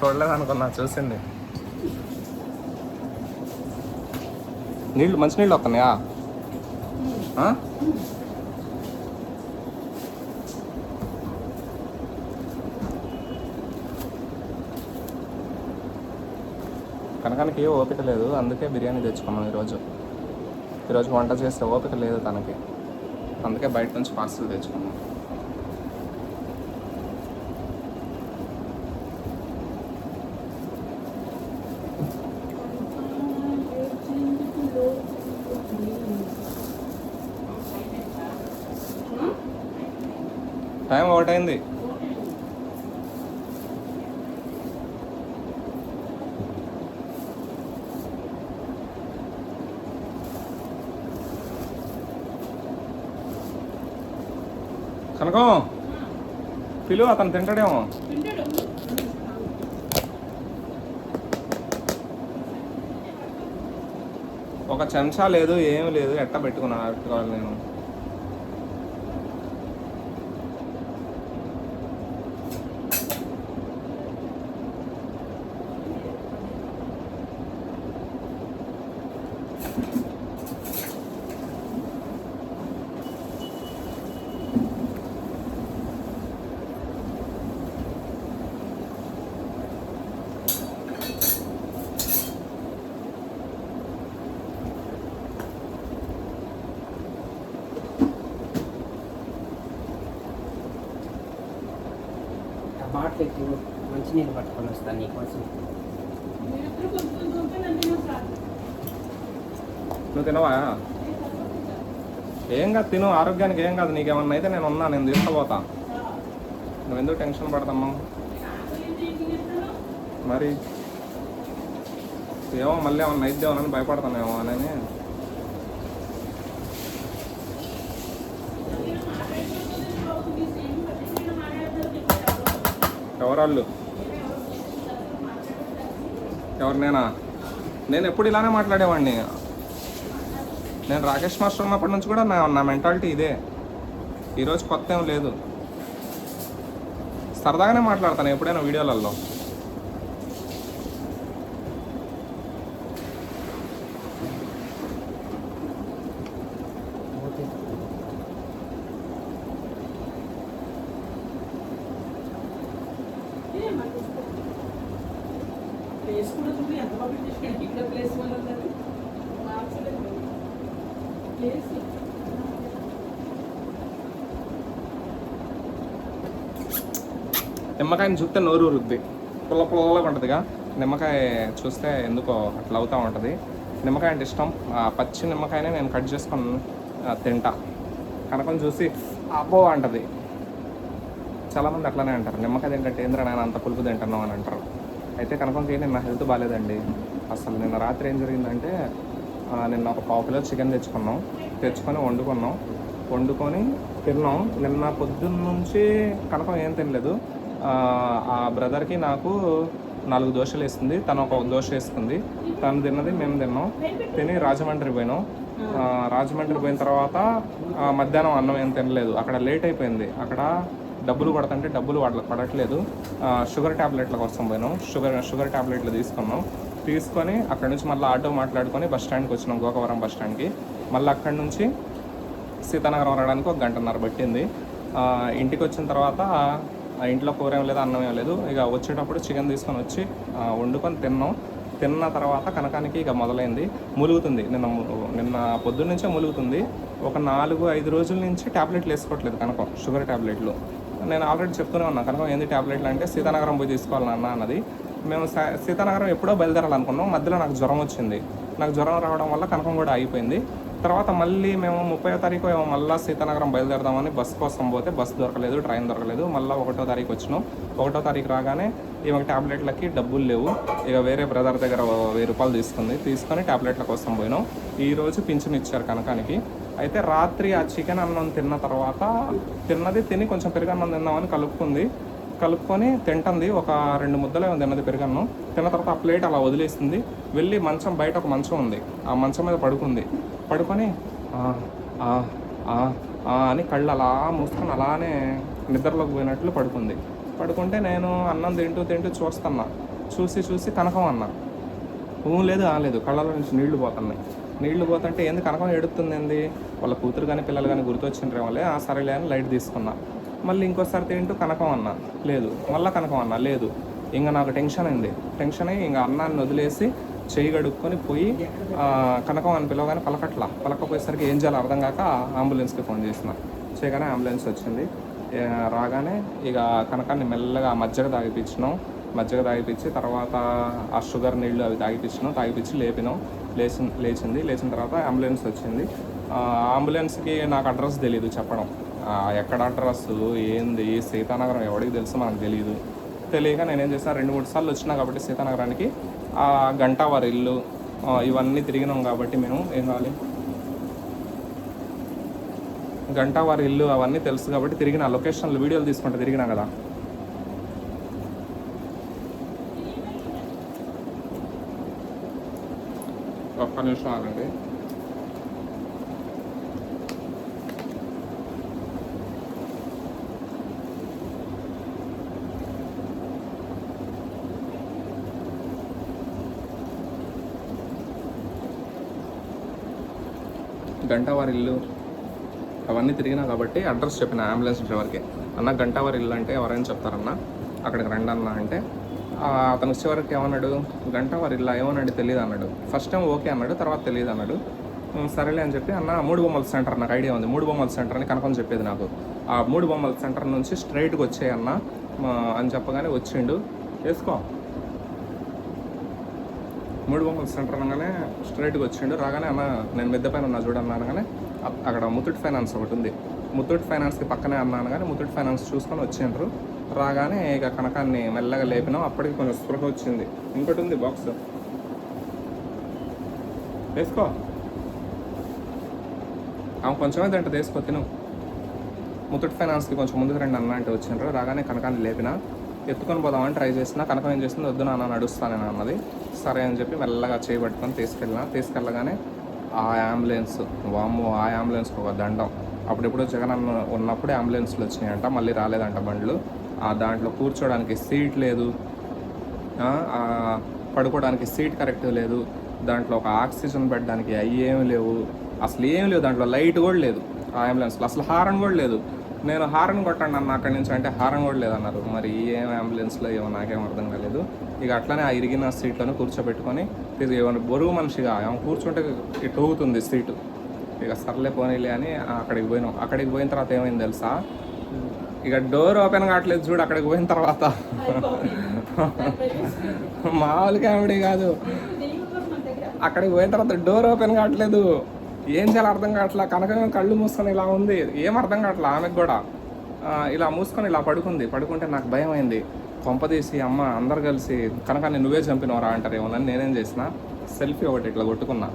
చూడలేదు అనుకున్నా చూసింది. నీళ్ళు మంచినీళ్ళు వస్తున్నాయా? కనకానికి ఏ ఓపిక లేదు అందుకే బిర్యానీ తెచ్చుకున్నాం ఈరోజు. ఈరోజు వంట చేసే ఓపిక లేదు తనకి. అందుకే బయట నుంచి పార్సల్ తెచ్చుకున్నాం. అయింది కనకం పిలు అతను తింటాడేమో. ఒక చెంచా లేదు ఏం లేదు ఎట్ట పెట్టుకున్నా పెట్టుకోవాలి నేను. బాటిల్ ఎక్కువ మంచినీళ్ళు పట్టుకొని వస్తాను నీకోసం నువ్వు తినవా? ఏం కాదు తిను. ఆరోగ్యానికి ఏం కాదు నీకేమన్నా అయితే నేను ఉన్నా నేను తీసుకుపోతా. నువ్వు ఎందుకు టెన్షన్ పడతాము మరి ఏమో మళ్ళీ ఏమన్నా అయిద్దేమోనని భయపడతానేమో అని. ఎవరాళ్ళు? ఎవరు నేనా? నేను ఎప్పుడు ఇలానే మాట్లాడేవాడిని. నేను రాకేష్ మాస్టర్ ఉన్నప్పటి నుంచి కూడా నా నా మెంటాలిటీ ఇదే. ఈరోజు కొత్త ఏం లేదు. సరదాగానే మాట్లాడతాను ఎప్పుడైనా వీడియోలలో ప్లేస్ కూడా చూపి ఎంత బాగా ఇక్కడ ప్లేస్ వల్ల చేసి నిమ్మకాయని చూస్తే నోరు ఊరుద్ది. పుల్ల పుల్లగా ఉంటుందిగా. నిమ్మకాయ చూస్తే ఎందుకో అట్లా అవుతూ ఉంటుంది. నిమ్మకాయ అంటే ఇష్టం. ఆ పచ్చి నిమ్మకాయనే నేను కట్ చేసుకొని తింటా. కనకం చూసి అబ్బో అంటది. చాలామంది అట్లానే అంటారు. నిమ్మకాయ తింటే ఏంద్రా నేను అంత పులుపు తింటున్నాం అని అంటారు. అయితే కనకంకి నిన్న హెల్త్ బాగాలేదండి అసలు నిన్న రాత్రి ఏం జరిగిందంటే నిన్న ఒక పావు కిలో చికెన్ తెచ్చుకున్నాం. తెచ్చుకొని వండుకున్నాం. వండుకొని తిన్నాం. నిన్న పొద్దున్న నుంచి కనకం ఏం తినలేదు. ఆ, బ్రదర్కి నాకు నాలుగు దోశలు వేస్తుంది తను ఒక దోశ వేస్తుంది తను తిన్నది మేము తిన్నాం. తిని రాజమండ్రి పోయినాం. రాజమండ్రి పోయిన తర్వాత మధ్యాహ్నం అన్నం ఏం తినలేదు. అక్కడ లేట్ అయిపోయింది. అక్కడ డబ్బులు కొడతంటే డబ్బులు వాళ్ళకి పడట్లేదు. షుగర్ ట్యాబ్లెట్ల కోసం పోయినాం. షుగర్ షుగర్ ట్యాబ్లెట్లు తీసుకున్నాం. తీసుకొని అక్కడ నుంచి మళ్ళీ ఆటో మాట్లాడుకొని బస్ స్టాండ్కి వచ్చినాం గోకవరం బస్ స్టాండ్కి. మళ్ళీ అక్కడ నుంచి సీతానగరం రావడానికి ఒక గంటన్నర పట్టింది. ఇంటికి వచ్చిన తర్వాత ఆ ఇంట్లో కూర ఏం లేదు అన్నం ఏం లేదు. ఇక వచ్చేటప్పుడు చికెన్ తీసుకొని వచ్చి వండుకొని తిన్నాం. తిన్న తర్వాత కనకానికి ఇక మొదలైంది. ములుగుతుంది. నిన్న నిన్న పొద్దున్న నుంచే ములుగుతుంది. ఒక నాలుగు ఐదు రోజుల నుంచి ట్యాబ్లెట్లు వేసుకోవట్లేదు కనకం షుగర్ ట్యాబ్లెట్లు నేను ఆల్రెడీ చెప్తూనే ఉన్నాను కనకం ఏంది ట్యాబ్లెట్లు అంటే సీతానగరం పోయి తీసుకోవాలి అన్న అన్నది. మేము సా- సీతానగరం ఎప్పుడో బయలుదేరాలనుకున్నాం. మధ్యలో నాకు జ్వరం వచ్చింది. నాకు జ్వరం రావడం వల్ల కనకం కూడా అయిపోయింది తర్వాత మళ్ళీ మేము ముప్పై తారీఖు ఏమో మళ్ళీ సీతానగరం బయలుదేరదామని బస్ కోసం పోతే బస్ దొరకలేదు ట్రైన్ దొరకలేదు. మళ్ళీ ఒకటో తారీఖు వచ్చినాం. ఒకటో తారీఖు రాగానే ఈమె ట్యాబ్లెట్లకి డబ్బులు లేవు. ఇక వేరే బ్రదర్ దగ్గర వెయ్యి రూపాయలు తీసుకుంది. తీసుకొని ట్యాబ్లెట్ల కోసం పోయినాం. ఈరోజు పింఛన్ ఇచ్చారు కనకానికి. అయితే రాత్రి ఆ చికెన్ అన్నం తిన్న తర్వాత తిన్నది తిని కొంచెం పెరుగన్నం తిన్నామని కలుపుకుంది. కలుపుకొని తింటుంది. ఒక రెండు ముద్దలే ఉంది తిన్నది పెరుగన్నం. తిన్న తర్వాత ఆ ప్లేట్ అలా వదిలేసింది. వెళ్ళి మంచం బయట ఒక మంచం ఉంది. ఆ మంచం మీద పడుకుంది. పడుకొని "ఆ, ఆ, అని కళ్ళు అలా మూసుకొని అలానే నిద్రలోకి పోయినట్లు పడుకుంది. పడుకుంటే నేను అన్నం తింటూ తింటూ చూస్తున్నా. చూసి చూసి కనకం అన్నా. ఊ లేదు ఆలేదు కళ్ళలో నుంచి నీళ్ళు పోతున్నాయి. నీళ్ళు పోతుంటే ఏంది కనకం ఏడుతుంది ఏంది వాళ్ళ కూతురు కానీ పిల్లలు కానీ గుర్తొచ్చిండ్రే వాళ్ళే ఆ సరేలే అని లైట్ తీసుకున్నా. మళ్ళీ ఇంకోసారి తింటూ కనకం లేదు మళ్ళీ కనకం లేదు ఇంకా నాకు టెన్షన్ అయింది. టెన్షన్ అయ్యి ఇంకా అన్నాన్ని వదిలేసి చేయి గడుక్కొని పోయి కనకం అని పిలవగానే పలకట్ల. పలకపోయేసరికి ఏం చేయాలో అర్థం కాక అంబులెన్స్కి ఫోన్ చేసిన. చేయగానే అంబులెన్స్ వచ్చింది. రాగానే ఇక కనకాన్ని మెల్లగా మజ్జిగ తాగిపించినాం మజ్జిగ తాగిపించి తర్వాత ఆ షుగర్ నీళ్ళు అవి తాగిపించినాం తాగిపించి లేపినాం. లేచి లేచింది. లేచిన తర్వాత అంబులెన్స్ వచ్చింది. అంబులెన్స్కి నాకు అడ్రస్ తెలియదు చెప్పడం. ఎక్కడ అడ్రస్ ఏంది? సీతానగరం ఎవరికి తెలుసు? మనకు తెలియదు తెలియక నేనేం చేశాను రెండు మూడు సార్లు వచ్చినా కాబట్టి సీతానగరానికి ఆ గంట వారి ఇల్లు ఇవన్నీ తిరిగినాం కాబట్టి మేము ఏం కావాలి? గంట వారి ఇల్లు అవన్నీ తెలుసు కాబట్టి తిరిగిన లొకేషన్లు వీడియోలు తీసుకుంటే తిరిగినా కదా. ఒక్క నిమిషం ఆగండి. గంటవారి ఇల్లు అవన్నీ తిరిగినా కాబట్టి అడ్రస్ చెప్పిన అంబులెన్స్ డ్రైవర్కి. అన్న గంటవారి ఇల్లు అంటే ఎవరైనా చెప్తారన్న అక్కడికి రండి అన్న అంటే అతను వచ్చేవరకు ఏమన్నాడు? గంటవారి ఇల్లు ఏమన్నాడు తెలియదు అన్నాడు. ఫస్ట్ టైం ఓకే అన్నాడు తర్వాత తెలియదు అన్నాడు. సరేలే అని చెప్పి అన్న మూడు బొమ్మల సెంటర్ నాకు ఐడియా ఉంది. మూడు బొమ్మల సెంటర్ అని కనుకొని చెప్పేది నాకు. ఆ మూడు బొమ్మల సెంటర్ నుంచి స్ట్రైట్గా వచ్చేయన్న అని చెప్పగానే వచ్చిండు. వేసుకో మూడు బొమ్మల సెంటర్ అనగానే స్ట్రైట్గా వచ్చిండు. రాగానే అన్న నేను మిద్దె పైన ఉన్నా చూడన్నా అనగానే అక్కడ ముత్తూట్ ఫైనాన్స్ ఒకటి ఉంది. ముత్తూట్ ఫైనాన్స్కి పక్కనే అన్నా అనగానే ముత్తూట్ ఫైనాన్స్ చూసుకొని వచ్చిండ్రు రాగానే ఇక కనకాన్ని మెల్లగా లేపినాం. అప్పటికి కొంచెం స్పృహ వచ్చింది. ఇంకోటి ఉంది బాక్స్ వేసుకో. ఆమె కొంచెమే తింటది వేసుకో తిను. ముత్తూట్ ఫైనాన్స్కి కొంచెం ముందుకు రండి అన్న అంటే వచ్చిండ్రు. రాగానే కనకాన్ని లేపినా ఎత్తుకొని పోదామని ట్రై చేసిన కనకం ఏం చేసింది వద్దు నాన్న నడుస్తానని అన్నది. సరే అని చెప్పి మెల్లగా చేయబట్టుకొని తీసుకెళ్ళిన. తీసుకెళ్ళగానే ఆ అంబులెన్స్ వామ్మో ఆ అంబులెన్స్కి ఒక దండం. అప్పుడెప్పుడు జగన్ అన్న ఉన్నప్పుడే అంబులెన్స్లు వచ్చినాయంట. మళ్ళీ రాలేదంట బండ్లు. ఆ దాంట్లో కూర్చోడానికి సీట్ లేదు. పడుకోవడానికి సీట్ కరెక్ట్ లేదు. దాంట్లో ఒక ఆక్సిజన్ పెట్టడానికి అవి ఏమి లేవు. అసలు ఏమి లేవు. దాంట్లో లైట్ కూడా లేదు. ఆ అంబులెన్స్లో అసలు హారన్ కూడా లేదు. నేను హారన్ కొట్టండి అన్న అక్కడి నుంచి. అంటే హారన్ కూడా లేదన్నారు. మరి ఏం అంబులెన్స్లో ఏమో నాకేం అర్థం కాలేదు. ఇక అట్లనే ఆ ఇరిగిన సీట్లను కూర్చోబెట్టుకొని ఇది ఏమైనా బరువు మనిషిగా ఆమె కూర్చుంటే ఇటు ఊగుతుంది సీటు. ఇక సర్లే పోనీలే అని అక్కడికి పోయినాం. అక్కడికి పోయిన తర్వాత ఏమైంది తెలుసా? ఇక డోర్ ఓపెన్ కావట్లేదు చూడు అక్కడికి పోయిన తర్వాత. మామూలు కామెడీ కాదు. అక్కడికి పోయిన తర్వాత డోర్ ఓపెన్ కావట్లేదు. ఏం చేయాలో అర్థం కావట్లా? కనక కళ్ళు మూసుకొని ఇలా ఉంది. ఏం అర్థం కావట్లా ఆమెకు కూడా? ఇలా మూసుకొని ఇలా పడుకుంది. పడుకుంటే నాకు భయం అయింది. కొంపదీసి అమ్మ అందరు కలిసి కనకాన్ని నువ్వే చంపినవరా అంటారేమో అని నేనేం చేసిన సెల్ఫీ ఒకటి ఇట్లా కొట్టుకున్నా.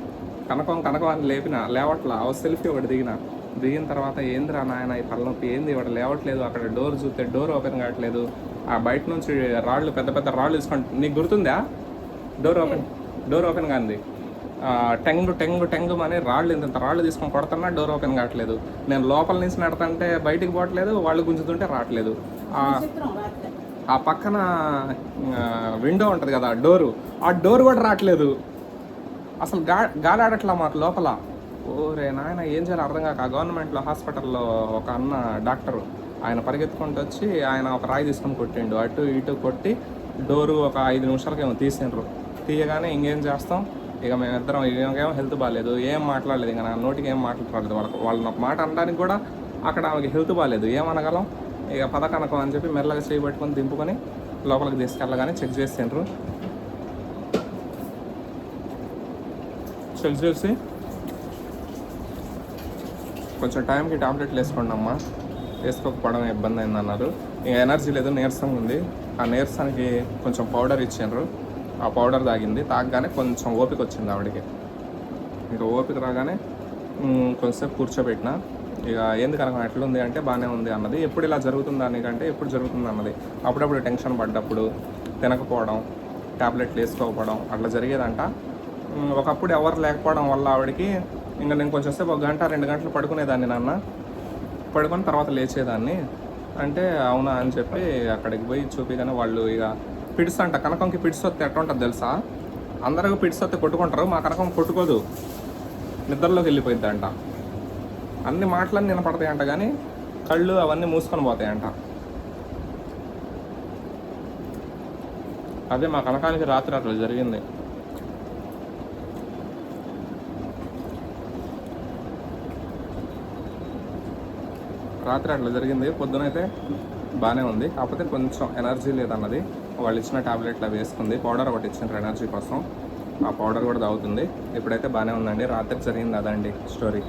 కనకం కనకం అని లేపిన లేవట్లా? ఓ సెల్ఫీ ఒకటి దిగిన. దిగిన తర్వాత ఏందిరా నాయన ఈ తలనొప్పి? ఏంది ఇవాడు లేవట్లేదు? అక్కడ డోర్ చూస్తే డోర్ ఓపెన్ కావట్లేదు. ఆ బయట నుంచి రాళ్ళు పెద్ద పెద్ద రాళ్ళు తీసుకుంటే నీకు గుర్తుందా? డోర్ ఓపెన్ డోర్ ఓపెన్ కాంది. టెంగు టెంగు టెంగు అని రాళ్ళు ఇంత రాళ్ళు తీసుకొని కొడుతున్నా డోర్ ఓపెన్ కావట్లేదు. నేను లోపల నుంచి నడతంటే బయటికి పోవట్లేదు వాళ్ళు గుంజుతుంటే రావట్లేదు. ఆ, పక్కన విండో ఉంటుంది కదా డోరు. ఆ డోర్ కూడా రావట్లేదు. అసలు గా గాలి ఆడట్లా మాకు లోపల. ఓరే నాయన ఏం చేయాలి అర్థం కాక గవర్నమెంట్లో హాస్పిటల్లో ఒక అన్న డాక్టరు ఆయన పరిగెత్తుకుంటూ వచ్చి ఆయన ఒక రాయి తీసుకొని కొట్టిండు. అటు ఇటు కొట్టి డోరు ఒక ఐదు నిమిషాలకేమో తీసిండ్రు. తీయగానే ఇంకేం చేస్తాం? ఇక మేమిద్దరం ఏమో హెల్త్ బాగాలేదు ఏం మాట్లాడలేదు ఇంకా నా నోటికి ఏం మాట్లాడలేదు వాళ్ళకి వాళ్ళ మాట అనడానికి కూడా అక్కడ ఆమెకి హెల్త్ బాగాలేదు ఏమనగలం? ఇక పథకనకం అని చెప్పి మెల్లగా చేయబట్టుకొని దింపుకొని లోపలికి తీసుకెళ్ళగానే చెక్ చేసిండ్రు. చెక్ చేసి కొంచెం టైంకి టాబ్లెట్లు వేసుకోండి అమ్మా. వేసుకోకపోవడం ఇబ్బంది అయింది అన్నారు ఇంకా ఎనర్జీ లేదు నీరసం ఉంది. ఆ నీరసానికి కొంచెం పౌడర్ ఇచ్చిండ్రు. ఆ పౌడర్ తాగింది. తాగగానే కొంచెం ఓపిక వచ్చింది ఆవిడకి. ఇంకా ఓపిక రాగానే కొంచెంసేపు కూర్చోబెట్టిన. ఇక ఎందుకు అనగా ఎట్లుంది అంటే బాగానే ఉంది అన్నది. ఎప్పుడు ఇలా జరుగుతుందా నీకంటే ఎప్పుడు జరుగుతుంది అన్నది. అప్పుడప్పుడు టెన్షన్ పడ్డప్పుడు తినకపోవడం టాబ్లెట్లు వేసుకోకపోవడం అట్లా జరిగేదంట. ఒకప్పుడు ఎవరు లేకపోవడం వల్ల ఆవిడకి ఇంకా నేను కొంచెం సేపు ఒక గంట రెండు గంటలు పడుకునేదాన్ని నాన్న. పడుకొని తర్వాత లేచేదాన్ని. అంటే అవునా అని చెప్పి అక్కడికి పోయి చూపిగానే వాళ్ళు ఇక పిడిస్ అంట. కనకంకి పిడిస్ వస్తే ఎట్లా ఉంటుంది తెలుసా? అందరూ పిడిస్ వస్తే కొట్టుకుంటారు మా కనకం కొట్టుకోదు. నిద్రలోకి వెళ్ళిపోయింది అంట. అన్ని మాటలన్నీ వినపడతాయంట కానీ కళ్ళు అవన్నీ మూసుకొని పోతాయంట అదే మా కనకానికి రాత్రి అట్లా జరిగింది. రాత్రి అట్లా జరిగింది. పొద్దునైతే బాగానే ఉంది. కాకపోతే కొంచెం ఎనర్జీ లేదన్నది. వాళ్ళు ఇచ్చిన టాబ్లెట్లు వేసుకుంది. పౌడర్ ఒకటి ఇచ్చిండ్రు ఎనర్జీ కోసం. ఆ పౌడర్ కూడా తాగుతుంది. ఇప్పుడైతే బాగానే ఉందండి. రాత్రి జరిగింది అదండి స్టోరీ.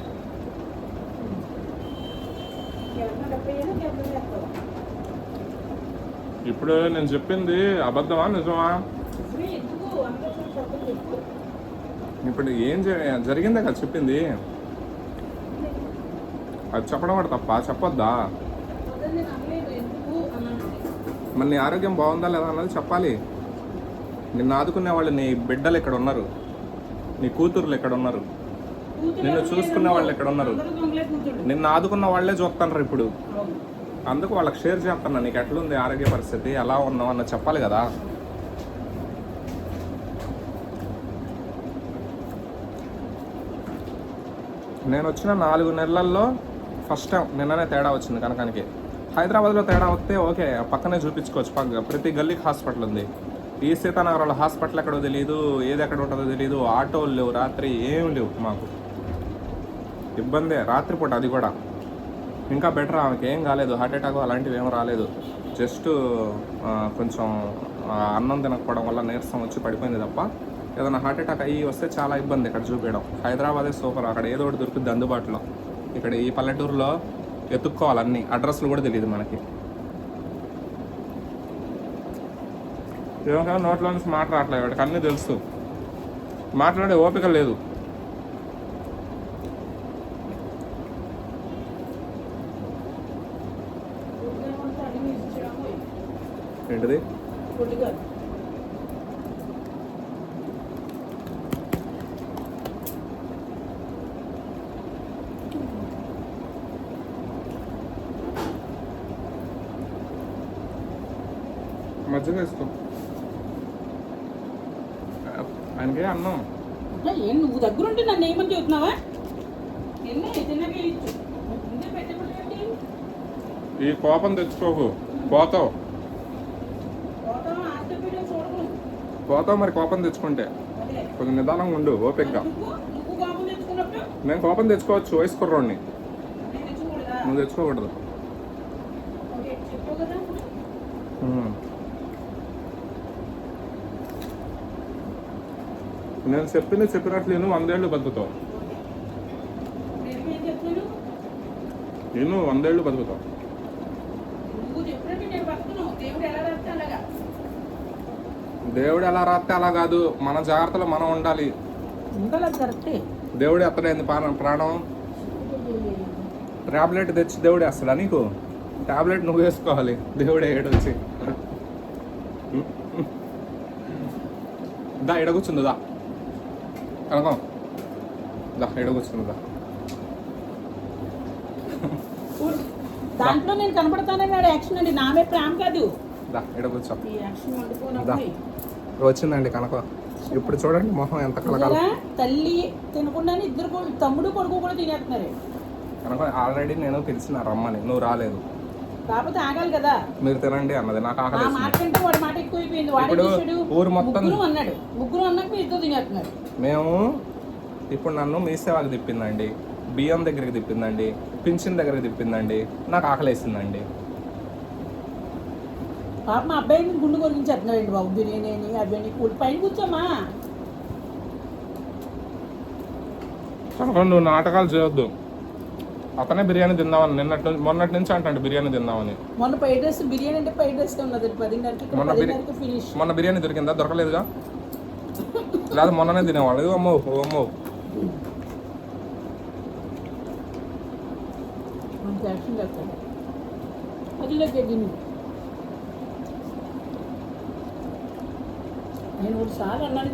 ఇప్పుడు నేను చెప్పింది అబద్ధమా నిజమా? ఇప్పుడు ఏం జరిగిందే కదా చెప్పింది. అది చెప్పడం కూడా తప్ప? చెప్పొద్దా? మరి నీ ఆరోగ్యం బాగుందా లేదా అన్నది చెప్పాలి. నిన్ను ఆదుకునే వాళ్ళు నీ బిడ్డలు ఇక్కడ ఉన్నారు. నీ కూతుర్లు ఇక్కడ ఉన్నారు. నిన్ను చూసుకునే. వాళ్ళు ఎక్కడ ఉన్నారు? నిన్ను ఆదుకున్న వాళ్ళే చూస్తున్నారు ఇప్పుడు. అందుకు వాళ్ళకి షేర్ చేస్తున్నా నీకు ఎట్లుంది ఆరోగ్య పరిస్థితి ఎలా ఉన్నావు అన్న చెప్పాలి కదా. నేను వచ్చిన నాలుగు నెలల్లో ఫస్ట్ టైం నిన్ననే తేడా వచ్చింది కనకానికి. హైదరాబాద్లో తేడా వస్తే ఓకే పక్కనే చూపించుకోవచ్చు. పక్క ప్రతి గల్లీకి హాస్పిటల్ ఉంది. ఈ సీతానగరంలో హాస్పిటల్ ఎక్కడో తెలియదు ఏది ఎక్కడ ఉంటుందో తెలియదు ఆటోలు లేవు రాత్రి ఏం లేవు మాకు. ఇబ్బందే రాత్రిపూట అది కూడా. ఇంకా బెటర్ ఆమెకి ఏం కాలేదు హార్ట్ అటాక్ అలాంటివి ఏం రాలేదు. జస్ట్ కొంచెం అన్నం తినకపోవడం వల్ల నీరసం వచ్చి పడిపోయింది తప్ప ఏదైనా హార్ట్ అటాక్ అయ్యి వస్తే చాలా ఇబ్బంది ఇక్కడ చూపించడం. హైదరాబాదే సూపర్ అక్కడ ఏదో ఒకటి దొరుకుతుంది అందుబాటులో. ఇక్కడ ఈ పల్లెటూరులో ఎత్తుక్కోవాలి అన్ని అడ్రస్లు కూడా తెలియదు మనకి. ఏమో నోట్లో నుంచి మాట రావట్లేదు వాడికి అన్నీ తెలుసు. మాట్లాడే ఓపిక లేదు. ఏంటిది? మధ్యలో వేసుకో. ఆయనకి అన్నం. అంటే ఏం నువ్వు నన్ను ఏమని చెబుతున్నావా? ఈ కోపం తెచ్చుకోకు. పోతావు. పోతావు? మరి కోపం తెచ్చుకుంటే. కొంచెం నిదానంగా ఉండు ఓపికగా. నువ్వు కాపు తెచ్చుకున్నప్పుడు? నేను కోపం తెచ్చుకోవచ్చు వయసు కుర్రోడిని. నువ్వు తెచ్చుకోకూడదు ఓకే చెప్పు కదా ఉమ్. నేను చెప్పింది చెప్పినట్లు నేను వందేళ్ళు బతుకుతావు. నేను వందేళ్ళు బతుకుతావు. దేవుడు ఎలా రాస్తే అలా కాదు. మన జాగ్రత్తలో మనం ఉండాలి. దేవుడు ఎత్తడైంది ప్రాణం ప్రాణం. టాబ్లెట్ తెచ్చి దేవుడు వేస్తాడా నీకు? టాబ్లెట్ నువ్వు వేసుకోవాలి. దేవుడే ఏడు వచ్చి. దా ఎడ కూర్చుంది దా. కనకం. దా ఎడ కూర్చుంది దా. దాంట్లో నేను కనపడతానని వాడు యాక్షన్ అండి. నామే ప్రేమ కాదు. దా కూర్చో. ఈ యాక్షన్ వచ్చిందండి కనకం. ఇప్పుడు చూడండి మొహం ఎంత కలగాలి. చూసారా? తల్లి తినకుండానే ఇద్దరు తమ్ముడు కొడుకు కూడా తినేస్తున్నారు. కనకం ఆల్రెడీ నేను పిలిచిన రమ్మని. నువ్వు రాలేదు. కాకపోతే ఆగాలి కదా. మీరు తినండి అన్నది. నాకు ఆకలి మాట కంటే వాడి మాట ఎక్కువైపోయింది. వాడే ఇప్పుడు ఊరు మొత్తం- ముగ్గురు అన్నాడు. ముగ్గురు అన్నాక ఇద్దరు తినేస్తున్నారు. మేము ఇప్పుడు నన్ను మీ సేవకి తిప్పిందండి. బియ్యం దగ్గరికి తిప్పిందండి. పింఛన్ దగ్గరికి తిప్పిందండి. నాకు ఆకలేసిందండి. పాప మా అబ్బాయిని గుండు కొరిగించేస్తున్నాడు బాబు. బిర్యానీ అని అవన్నీ కూలి పైన కూర్చోమా నువ్వు నాటకాలు చేయొద్దు. అతనే బిర్యానీ తిందామని నిన్నటి నుంచి మొన్నటి నుంచి అంటాడు బిర్యానీ తిందామని. మొన్న ఫ్రైడ్ రైస్ బిర్యానీ అంటే ఫ్రైడ్ రైస్ ఉన్నది మొన్న బిర్యా- పదిన్నరకి ఫినిష్ మొన్న బిర్యానీ దొరికిందా? దొరకలేదుగా? లేదా మొన్ననే ఇదిగో అమ్మో అమ్మో. నేను ఒకటి సార్లు అన్నాను